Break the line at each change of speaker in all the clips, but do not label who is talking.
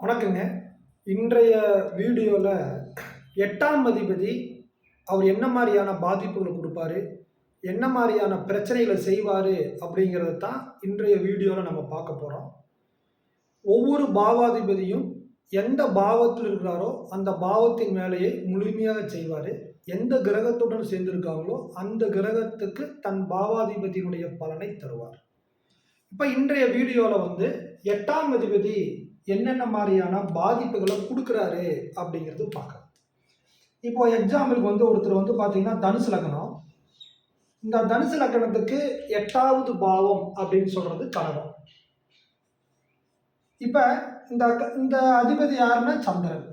வணக்கங்க. இன்றைய வீடியோவில் எட்டாம் அதிபதி அவர் என்ன மாதிரியான பாதிப்புகளை கொடுப்பாரு என்ன மாதிரியான பிரச்சனைகளை செய்வார் அப்படிங்கிறத தான் இன்றைய வீடியோவில் நம்ம பார்க்க போகிறோம் ஒவ்வொரு பாவாதிபதியும் எந்த பாவத்தில் இருக்கிறாரோ அந்த பாவத்தின் வேலையை முழுமையாக செய்வார். எந்த கிரகத்துடன் சேர்ந்திருக்காங்களோ அந்த கிரகத்துக்கு தன் பாவாதிபதியினுடைய பலனை தருவார். இப்போ இன்றைய வீடியோவில் வந்து எட்டாம் அதிபதி என்னென்ன மாதிரியான பாதிப்புகளை கொடுக்குறாரு அப்படிங்கிறது பார்க்கலாம். இப்போ எக்ஸாம்பிளுக்கு வந்து ஒருத்தர் வந்து பார்த்தீங்கன்னா தனுசு லக்னம். இந்த தனுசு லக்னத்துக்கு எட்டாவது பாவம் அப்படின்னு சொல்றது கணவன் இப்போ இந்த இந்த அதிபதி யாருன்னா சந்திரன்.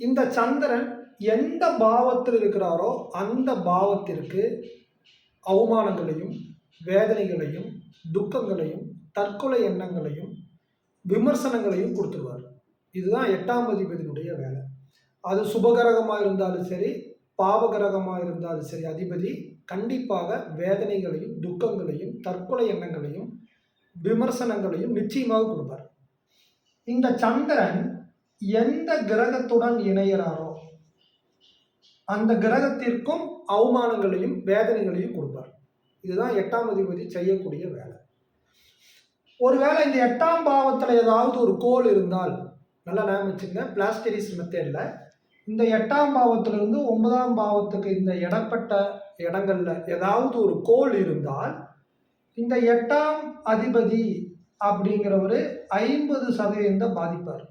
இந்த சந்திரன் எந்த பாவத்தில் இருக்கிறாரோ அந்த பாவத்திற்கு அவமானங்களையும் வேதனைகளையும் துக்கங்களையும் தற்கொலை எண்ணங்களையும் விமர்சனங்களையும் கொடுத்துருவார். இதுதான் எட்டாம் அதிபதியினுடைய வேலை. அது சுபகரகமாக இருந்தாலும் சரி பாவகரகமாக இருந்தாலும் சரி அதிபதி கண்டிப்பாக வேதனைகளையும் துக்கங்களையும் தற்கொலை எண்ணங்களையும் விமர்சனங்களையும் நிச்சயமாக கொடுப்பார். இந்த சந்திரன் எந்த கிரகத்துடன் இணைகிறாரோ அந்த கிரகத்திற்கும் அவமானங்களையும் வேதனைகளையும் கொடுப்பார். இதுதான் எட்டாம் அதிபதி செய்யக்கூடிய வேலை. ஒருவேளை இந்த எட்டாம் பாவத்தில் ஏதாவது ஒரு கோல் இருந்தால் நல்லா ஞாபகம் வச்சுங்க பிளாஸ்டரிஸ் மெத்தேடில் இந்த எட்டாம் பாவத்திலிருந்து ஒன்பதாம் பாவத்துக்கு இந்த இடப்பட்ட இடங்களில் ஏதாவது ஒரு கோல் இருந்தால் இந்த எட்டாம் அதிபதி அப்படிங்கிறவர் ஐம்பது சதவீதம் பாதிப்பார்.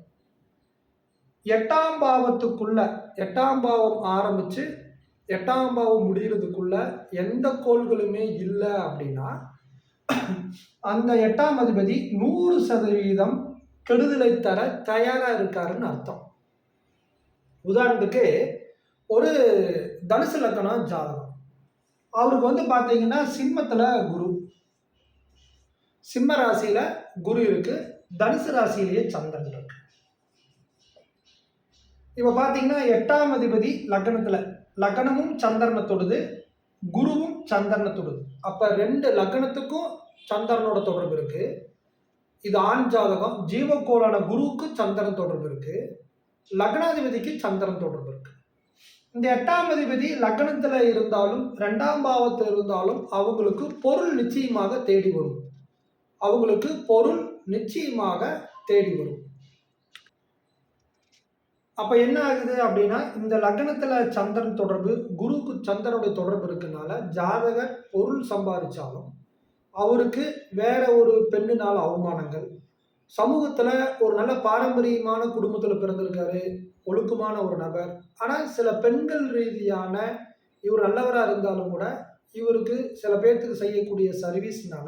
எட்டாம் பாவத்துக்குள்ள எட்டாம் பாவம் ஆரம்பித்து எட்டாம் பாவம் முடிகிறதுக்குள்ள எந்த கோள்களுமே இல்லை அப்படின்னா அந்த எட்டாம் அதிபதி நூறு சதவீதம் கெடுதலை தர தயாராக இருக்காருன்னு அர்த்தம். உதாரணத்துக்கு ஒரு தனுசு லக்கணம் ஜாதகம். அவருக்கு வந்து பார்த்தீங்கன்னா சிம்மத்தில் குரு. சிம்ம ராசியில் குரு இருக்கு தனுசு ராசியிலேயே சந்திரன் இருக்கு. இப்போ பார்த்தீங்கன்னா எட்டாம் அதிபதி லக்னத்தில் லக்னமும் தொடுது. குருவும் சந்திரனத்தோடுது. அப்போ ரெண்டு லக்னத்துக்கும் சந்திரனோட தொடர்பு இருக்கு. இது ஆண் ஜாதகம். ஜீவக்கோளான குருவுக்கு சந்திரன் தொடர்பு இருக்கு. லக்னாதிபதிக்கு சந்திரன் தொடர்பு இருக்கு. இந்த எட்டாம் அதிபதி லக்னத்தில் இருந்தாலும் ரெண்டாம் பாவத்தில் இருந்தாலும் அவங்களுக்கு பொருள் நிச்சயமாக தேடி வரும். அவங்களுக்கு பொருள் நிச்சயமாக தேடி வரும். அப்போ என்ன ஆகுது அப்படின்னா இந்த லக்னத்தில் சந்திரன் தொடர்பு குருவுக்கு சந்திரனுடைய தொடர்பு இருக்கனால ஜாதகர் பொருள் சம்பாதிச்சாலும் அவருக்கு வேற ஒரு பெண்ணினால் அவமானங்கள். சமூகத்தில் ஒரு நல்ல பாரம்பரியமான குடும்பத்தில் பிறந்திருக்காரு ஒழுக்கமான ஒரு நபர். ஆனால் சில பெண்கள் ரீதியான இவர் நல்லவராக இருந்தாலும் கூட இவருக்கு சில பேர்த்துக்கு செய்யக்கூடிய சர்வீஸ்னால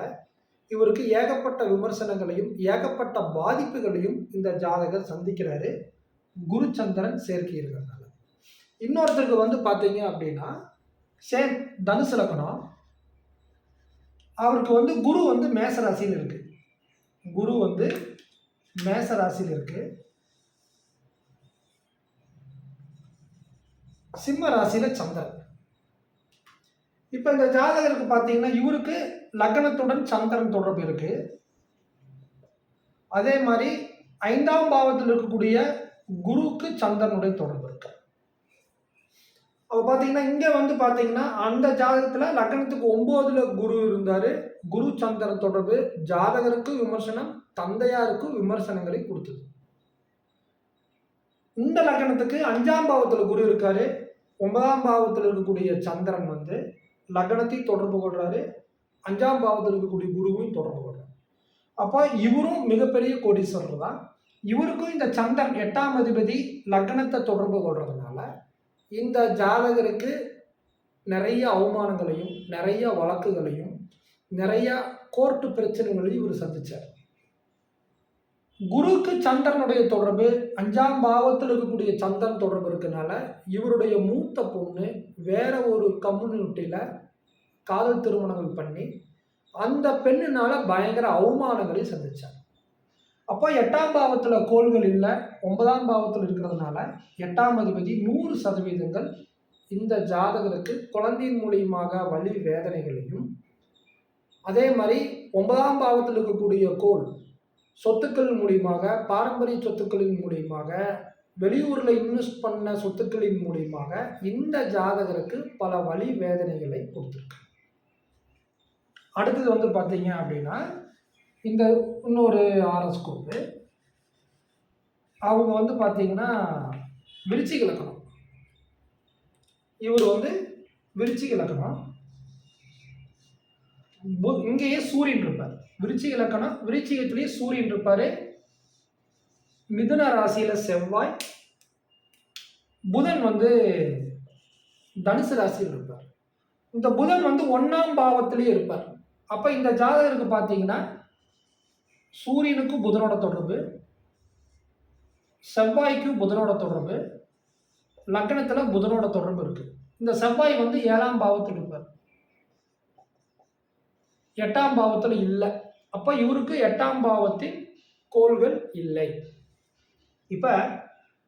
இவருக்கு ஏகப்பட்ட விமர்சனங்களையும் ஏகப்பட்ட பாதிப்புகளையும் இந்த ஜாதகர் சந்திக்கிறாரு. குரு சந்திரன் சேர்க்கை இருக்கிறதுனால இன்னொருத்தருக்கு வந்து பார்த்தீங்க அப்படின்னா சே தனுசு லக்னம் அவருக்கு வந்து குரு வந்து மேச ராசியில் இருக்கு. குரு வந்து மேச ராசியில் இருக்கு. சிம்ம ராசியில சந்திரன். இப்போ இந்த ஜாதகருக்கு பார்த்தீங்கன்னா இவருக்கு லக்னத்துடன் சந்திரன் தொடர்பு இருக்கு. அதே மாதிரி ஐந்தாம் பாவத்தில் இருக்கக்கூடிய குருவுக்கு சந்திரனுடைய தொடர்பு இருக்கு. அப்போ பார்த்தீங்கன்னா இங்கே வந்து பார்த்தீங்கன்னா அந்த ஜாதகத்தில் லக்னத்துக்கு ஒம்போதுல குரு இருந்தார். குரு சந்திரன் தொடர்பு ஜாதகருக்கு விமர்சனம் தந்தையாருக்கு விமர்சனங்களை கொடுத்தது. இந்த லக்னத்துக்கு அஞ்சாம் பாவத்தில் குரு இருக்காரு. ஒன்பதாம் பாவத்தில் இருக்கக்கூடிய சந்திரன் வந்து லக்னத்தை தொடர்பு கொள்றாரு. அஞ்சாம் பாவத்தில் இருக்கக்கூடிய குருவையும் தொடர்பு கொள்றாரு. அப்போ இவரும் மிகப்பெரிய கோடீஸ்வரர் தான். இவருக்கும் இந்த சந்திரன் எட்டாம் அதிபதி லக்னத்தை தொடர்பு கொள்றதுனால இந்த ஜாதகருக்கு நிறைய அவமானங்களையும் நிறைய வழக்குகளையும் நிறைய கோர்ட்டு பிரச்சனைகளையும் இவர் சந்திச்சார். குருக்கு சந்திரனுடைய தொடர்பு அஞ்சாம் பாவத்தில் இருக்கக்கூடிய சந்திரன் தொடர்பு இருக்கனால இவருடைய மூத்த பொண்ணு வேற ஒரு கம்யூனிட்டியில் காதல் திருமணங்கள் பண்ணி அந்த பெண்ணுனால பயங்கர அவமானங்களை சந்திச்சார். அப்போ எட்டாம் பாவத்தில் கோள்கள் இல்லை ஒன்பதாம் பாவத்தில் இருக்கிறதுனால எட்டாம் அதிபதி நூறு சதவீதங்கள் இந்த ஜாதகருக்கு குழந்தையின் மூலியமாக வலி வேதனைகளையும் அதே மாதிரி ஒன்பதாம் பாவத்தில் இருக்கக்கூடிய கோள் சொத்துக்கள் மூலியமாக பாரம்பரிய சொத்துக்களின் மூலியமாக வெளியூரில் இன்வெஸ்ட் பண்ண சொத்துக்களின் மூலியமாக இந்த ஜாதகருக்கு பல வழி வேதனைகளை கொடுத்துருக்கு. அடுத்தது வந்து பார்த்தீங்க அப்படின்னா இந்த இன்னொரு ஆரஸ்கோப்பு அவங்க வந்து பார்த்தீங்கன்னா விருச்சிக இலக்கணம். இவர் வந்து விருச்சிக இலக்கணம். பு- இங்கேயே சூரியன் இருப்பார். விருச்சிக இலக்கணம் விருச்சிகத்திலேயே சூரியன் இருப்பார். மிதுன ராசியில் செவ்வாய் புதன் வந்து தனுசு ராசியில் இருப்பார். இந்த புதன் வந்து ஒன்றாம் பாவத்திலேயே இருப்பார். அப்போ இந்த ஜாதகருக்கு பார்த்தீங்கன்னா சூரியனுக்கும் புதனோட தொடர்பு செவ்வாய்க்கும் புதனோட தொடர்பு லக்னத்தில் புதனோட தொடர்பு இருக்குது இந்த செவ்வாய் வந்து ஏழாம் பாவத்தில் இருப்பார். எட்டாம் பாவத்தில் இல்லை. அப்போ இவருக்கு எட்டாம் பாவத்தில் கோள்கள் இல்லை. இப்போ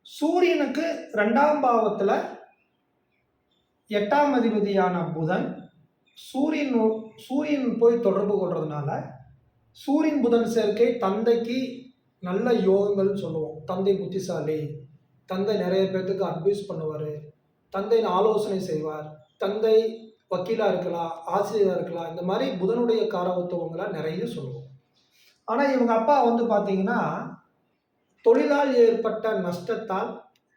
சூரியனுக்கு ரெண்டாம் பாவத்தில் எட்டாம் அதிபதியான புதன் சூரியன் சூரியன் போய் தொடர்பு கொள்றதுனால சூரியன் புதன் சேர்க்கை தந்தைக்கு நல்ல யோகங்கள் சொல்லுவோம். தந்தை புத்திசாலி. தந்தை நிறைய பேர்த்துக்கு அட்வைஸ் பண்ணுவார். தந்தை ஆலோசனை செய்வார். தந்தை வக்கீலாக இருக்கலாம் ஆசிரியராக இருக்கலாம். இந்த மாதிரி புதனுடைய காரவத்துவங்களை நிறைய சொல்லுவோம். ஆனால் இவங்க அப்பா வந்து பார்த்தீங்கன்னா தொழிலால் ஏற்பட்ட நஷ்டத்தால்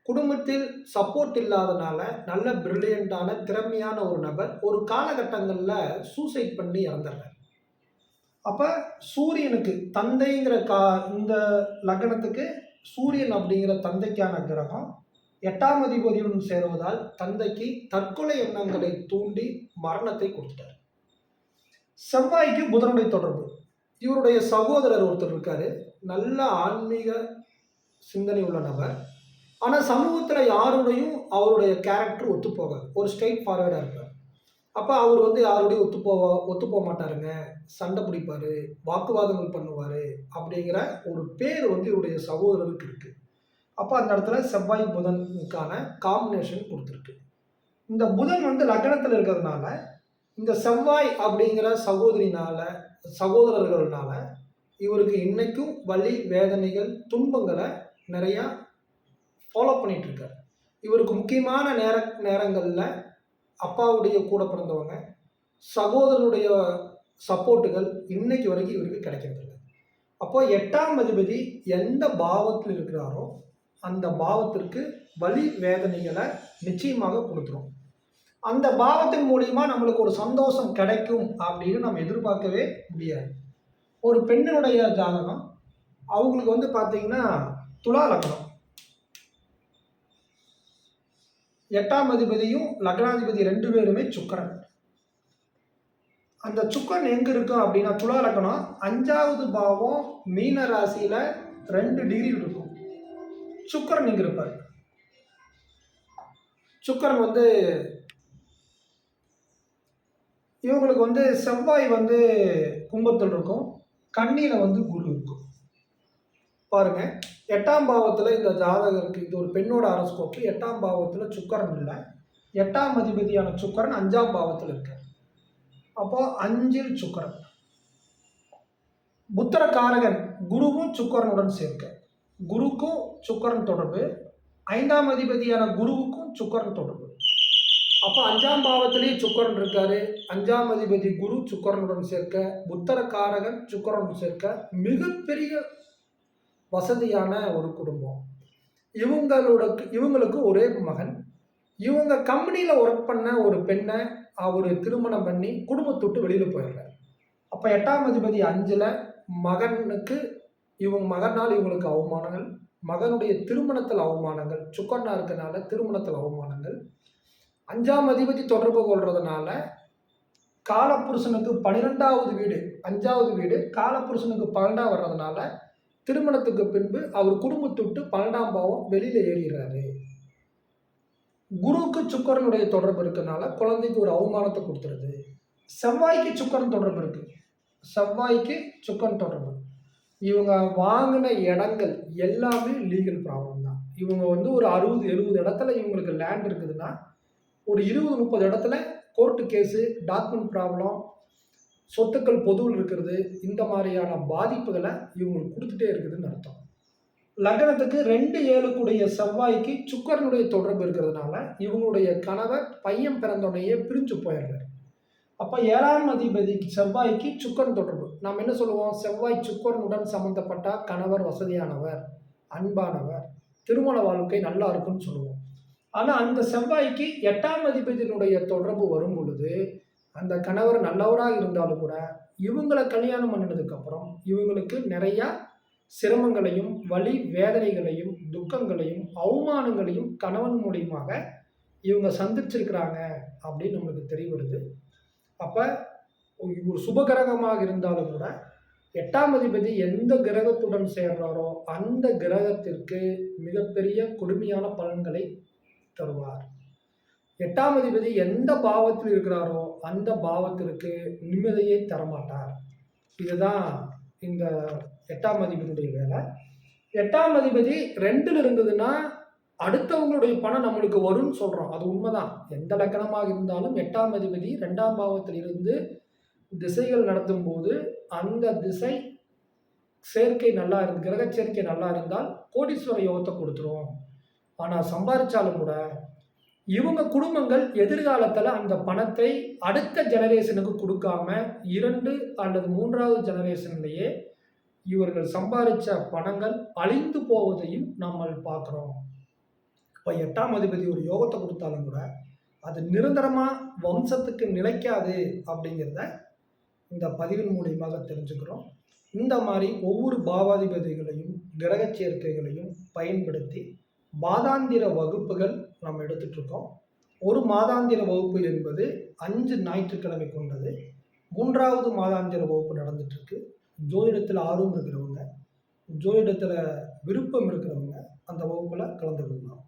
குடும்பத்தில் சப்போர்ட் இல்லாதனால நல்ல பிரில்லியண்டான திறமையான ஒரு நபர் ஒரு காலகட்டங்களில் சூசைட் பண்ணி இறந்துடுறார். அப்போ சூரியனுக்கு தந்தைங்கிற கா இந்த லக்னத்துக்கு சூரியன் அப்படிங்கிற தந்தைக்கான கிரகம் எட்டாம் அதிபதியுடன் சேருவதால் தந்தைக்கு தற்கொலை எண்ணங்களை தூண்டி மரணத்தை கொடுத்துட்டார். செவ்வாய்க்கு புதனுடைய தொடர்பு. இவருடைய சகோதரர் ஒருத்தர் இருக்காரு. நல்ல ஆன்மீக சிந்தனை உள்ள நபர். ஆனால் சமூகத்தில் யாருடையும் அவருடைய கேரக்டர் ஒத்துப்போக ஒரு ஸ்ட்ரெயிட் ஃபார்வேர்டாக இருப்பார். அப்போ அவர் வந்து யாரோடையும் ஒத்து போவா ஒத்து போக மாட்டாருங்க. சண்டை பிடிப்பார் வாக்குவாதங்கள் பண்ணுவார் அப்படிங்கிற ஒரு பேர் வந்து இவருடைய சகோதரருக்கு இருக்குது அப்போ அந்த இடத்துல செவ்வாய் புதனுக்கான காம்பினேஷன் கொடுத்துருக்கு. இந்த புதன் வந்து லக்னத்தில் இருக்கிறதுனால இந்த செவ்வாய் அப்படிங்கிற சகோதரினால சகோதரர்கள்னால இவருக்கு இன்றைக்கும் வலி வேதனைகள் துன்பங்களை நிறையா ஃபாலோ பண்ணிகிட்ருக்கார் இவருக்கு முக்கியமான நேர நேரங்களில் அப்பாவுடைய கூட பிறந்தவங்க சகோதரனுடைய சப்போர்ட்டுகள் இன்னைக்கு வரைக்கும் இவருக்கு கிடைக்கிறதில்ல அப்போ எட்டாம் அதிபதி எந்த பாவத்தில் இருக்கிறாரோ அந்த பாவத்திற்கு வலி வேதனைகளை நிச்சயமாக கொடுத்துரும். அந்த பாவத்தின் மூலியமா நம்மளுக்கு ஒரு சந்தோஷம் கிடைக்கும் அப்படின்னு நம்ம எதிர்பார்க்கவே முடியாது. ஒரு பெண்ணினுடைய ஜாதகம் அவங்களுக்கு வந்து பார்த்தீங்கன்னா துலா லக்னம். எட்டாம் அதிபதியும் லக்னாதிபதி ரெண்டு பேருமே சுக்கரன். அந்த சுக்கரன் எங்க இருக்கும் அப்படின்னா துலா லக்னம் அஞ்சாவது பாவம் மீன ராசியில ரெண்டு டிகிரி இருக்கும். சுக்கரன் இங்க இருப்பார். சுக்கரன் வந்து இவங்களுக்கு வந்து செவ்வாய் வந்து கும்பத்தில் இருக்கும். கண்ணியில் வந்து குரு இருக்கும். பாருங்க. எட்டாம் பாவத்தில் இந்த ஜாதகருக்கு இது ஒரு பெண்ணோட அரஸ்கோப்பு எட்டாம் பாவத்தில் சுக்கரன் இல்லை. எட்டாம் அதிபதியான சுக்கரன் அஞ்சாம் பாவத்தில் இருக்கு அப்போ அஞ்சில் சுக்கரன். புத்திர காரகன் குருவும் சுக்கரனுடன் சேர்க்க குருக்கும் சுக்கரன் தொடர்பு. ஐந்தாம் அதிபதியான குருவுக்கும் சுக்கரன் தொடர்பு. அப்போ அஞ்சாம் பாவத்திலேயே சுக்கரன் இருக்காரு. அஞ்சாம் அதிபதி குரு சுக்கரனுடன் சேர்க்க புத்தர காரகன் சுக்கரனுடன் சேர்க்க மிகப்பெரிய வசதியான ஒரு குடும்பம். இவங்களோட இவங்களுக்கு ஒரே மகன். இவங்க கம்பெனியில் ஒர்க் பண்ண ஒரு பெண்ணை அவர் திருமணம் பண்ணி குடும்பத்தொட்டு வெளியில் போயிடுறார். அப்போ எட்டாம் அதிபதி அஞ்சில் மகனுக்கு இவங்க மகனால் இவங்களுக்கு அவமானங்கள் மகனுடைய திருமணத்தில் அவமானங்கள் சுக்கண்ணா இருக்கனால திருமணத்தில் அவமானங்கள். அஞ்சாம் அதிபதி தொடர்பு கொள்றதுனால காலப்புருஷனுக்கு பன்னிரெண்டாவது வீடு அஞ்சாவது வீடு காலப்புருஷனுக்கு பன்னெண்டாவது வர்றதுனால திருமணத்துக்கு பின்பு அவர் குடும்பத்தை விட்டு பன்னெண்டாம் பாவம் வெளியில் ஏறிடுறாரு. குருவுக்கு சுக்கரனுடைய தொடர்பு இருக்கனால குழந்தைக்கு ஒரு அவமானத்தை கொடுத்துருது. செவ்வாய்க்கு சுக்கரன் தொடர்பு இருக்கு. செவ்வாய்க்கு சுக்கரன் தொடர்பு. இவங்க வாங்கின இடங்கள் எல்லாமே லீகல் ப்ராப்ளம் தான். இவங்க வந்து ஒரு அறுபது எழுபது இடத்துல இவங்களுக்கு லேண்ட் இருக்குதுன்னா ஒரு இருபது முப்பது இடத்துல கோர்ட்டு கேஸு டாக்குமெண்ட் ப்ராப்ளம் சொத்துக்கள் பொதுவில் இருக்கிறது இந்த மாதிரியான பாதிப்புகளை இவங்களுக்கு கொடுத்துட்டே இருக்குதுன்னு அர்த்தம். லக்னத்துக்கு ரெண்டு ஏழுக்குடைய செவ்வாய்க்கு சுக்கரனுடைய தொடர்பு இருக்கிறதுனால இவங்களுடைய கணவர் பையன் பிறந்தோடனேயே பிரிஞ்சு போயிடுறாரு. அப்போ ஏழாம் அதிபதி செவ்வாய்க்கு சுக்கரன் தொடர்பு. நாம் என்ன சொல்லுவோம்? செவ்வாய் சுக்கரனுடன் சம்மந்தப்பட்ட கணவர் வசதியானவர் அன்பானவர் திருமண வாழ்க்கை நல்லா இருக்குன்னு சொல்லுவோம். ஆனால் அந்த செவ்வாய்க்கு எட்டாம் அதிபதியினுடைய தொடர்பு வரும் பொழுது அந்த கணவர் நல்லவராக இருந்தாலும் கூட இவங்களை கல்யாணம் பண்ணினதுக்கப்புறம் இவங்களுக்கு நிறையா சிரமங்களையும் வழி வேதனைகளையும் துக்கங்களையும் அவமானங்களையும் கணவன் மூலியமாக இவங்க சந்திச்சிருக்கிறாங்க அப்படின்னு நம்மளுக்கு தெரிய வருது அப்போ ஒரு சுபகிரகமாக இருந்தாலும் கூட எட்டாம் அதிபதி எந்த கிரகத்துடன் சேர்றாரோ அந்த கிரகத்திற்கு மிகப்பெரிய கொடுமையான பலன்களை தருவார். எட்டாம் அதிபதி எந்த பாவத்தில் இருக்கிறாரோ அந்த பாவத்திற்கு நிம்மதியை தரமாட்டார். இதுதான் இந்த எட்டாம் அதிபதியுடைய வேலை. எட்டாம் அதிபதி ரெண்டில் இருந்ததுன்னா அடுத்தவங்களுடைய பணம் நம்மளுக்கு வரும்னு சொல்கிறோம் அது உண்மைதான். எந்த லக்கணமாக இருந்தாலும் எட்டாம் அதிபதி ரெண்டாம் பாவத்தில் இருந்து திசைகள் நடத்தும் போது அந்த திசை சேர்க்கை நல்லா இருந்து கிரக சேர்க்கை நல்லா இருந்தால் கோடீஸ்வர யோகத்தை கொடுத்துரும். ஆனால் சம்பாதிச்சாலும் கூட இவங்க குடும்பங்கள் எதிர்காலத்தில் அந்த பணத்தை அடுத்த ஜெனரேஷனுக்கு கொடுக்காம இரண்டு அல்லது மூன்றாவது ஜெனரேஷன்லேயே இவர்கள் சம்பாதிச்ச பணங்கள் அழிந்து போவதையும் நம்ம பார்க்குறோம். இப்போ எட்டாம் அதிபதி ஒரு யோகத்தை கொடுத்தாலும் கூட அது நிரந்தரமாக வம்சத்துக்கு நிலைக்காது அப்படிங்கிறத இந்த பதிவின் மூலியமாக தெரிஞ்சுக்கிறோம். இந்த மாதிரி ஒவ்வொரு பாவாதிபதிகளையும் கிரக சேர்க்கைகளையும் பயன்படுத்தி மாதாந்திர வகுப்புகள் நம்ம எடுத்துட்ருக்கோம் ஒரு மாதாந்திர வகுப்பு என்பது அஞ்சு ஞாயிற்றுக்கிழமை கொண்டது. மூன்றாவது மாதாந்திர வகுப்பு நடந்துட்டுருக்கு. ஜோதிடத்தில் ஆர்வம் இருக்கிறவங்க ஜோதிடத்தில் விருப்பம் இருக்கிறவங்க அந்த வகுப்பில் கலந்து கொள்ளலாம்